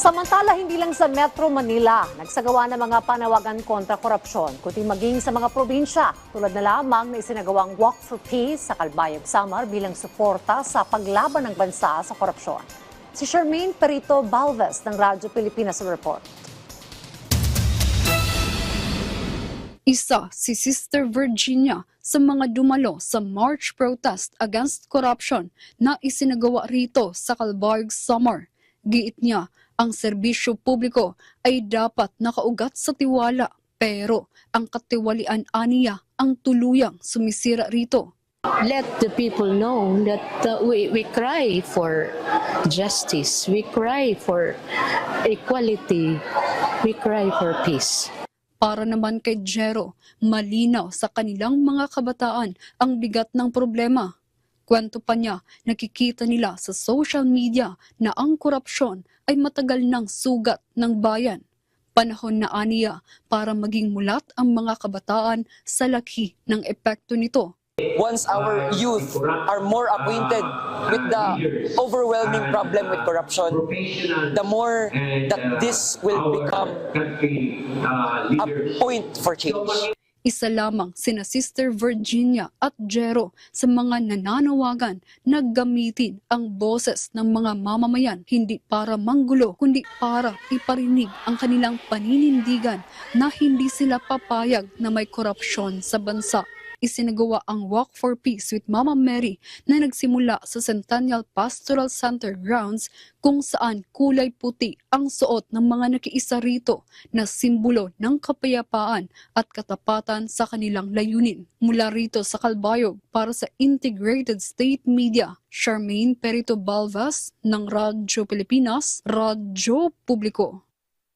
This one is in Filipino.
Samantala, hindi lang sa Metro Manila nagsagawa ng mga panawagan kontra korupsyon, kundi maging sa mga probinsya, tulad na lamang na isinagawang Walk for Peace sa Calbayog Samar bilang suporta sa paglaban ng bansa sa korupsyon. Si Charmaine Perito Balves ng Radyo Pilipinas report. Isa si Sister Virginia sa mga dumalo sa March protest against corruption na isinagawa rito sa Calbayog Summer. Giit niya, ang serbisyo publiko ay dapat nakaugat sa tiwala pero ang katiwalian aniya ang tuluyang sumisira rito. let the people know that uh, we, we cry for justice, we cry for equality, we cry for peace. Para naman kay Jero, malinaw sa kanilang mga kabataan ang bigat ng problema. Kwento pa niya, nakikita nila sa social media na ang korupsyon ay matagal ng sugat ng bayan. Panahon na aniya para maging mulat ang mga kabataan sa laki ng epekto nito. once our youth are more acquainted with the overwhelming problem with corruption, the more that this will become a point for change. Isa lamang sina Sister Virginia at Jero sa mga nananawagan na gamitin ang boses ng mga mamamayan hindi para manggulo kundi para iparinig ang kanilang paninindigan na hindi sila papayag na may korupsyon sa bansa. Isinagawa ang Walk for Peace with Mama Mary na nagsimula sa Centennial Pastoral Center grounds kung saan kulay puti ang suot ng mga nakiisa rito na simbolo ng kapayapaan at katapatan sa kanilang layunin. Mula rito sa Calbayog para sa Integrated State Media, Charmaine Perito Balvas ng Radyo Pilipinas, Radyo Publiko.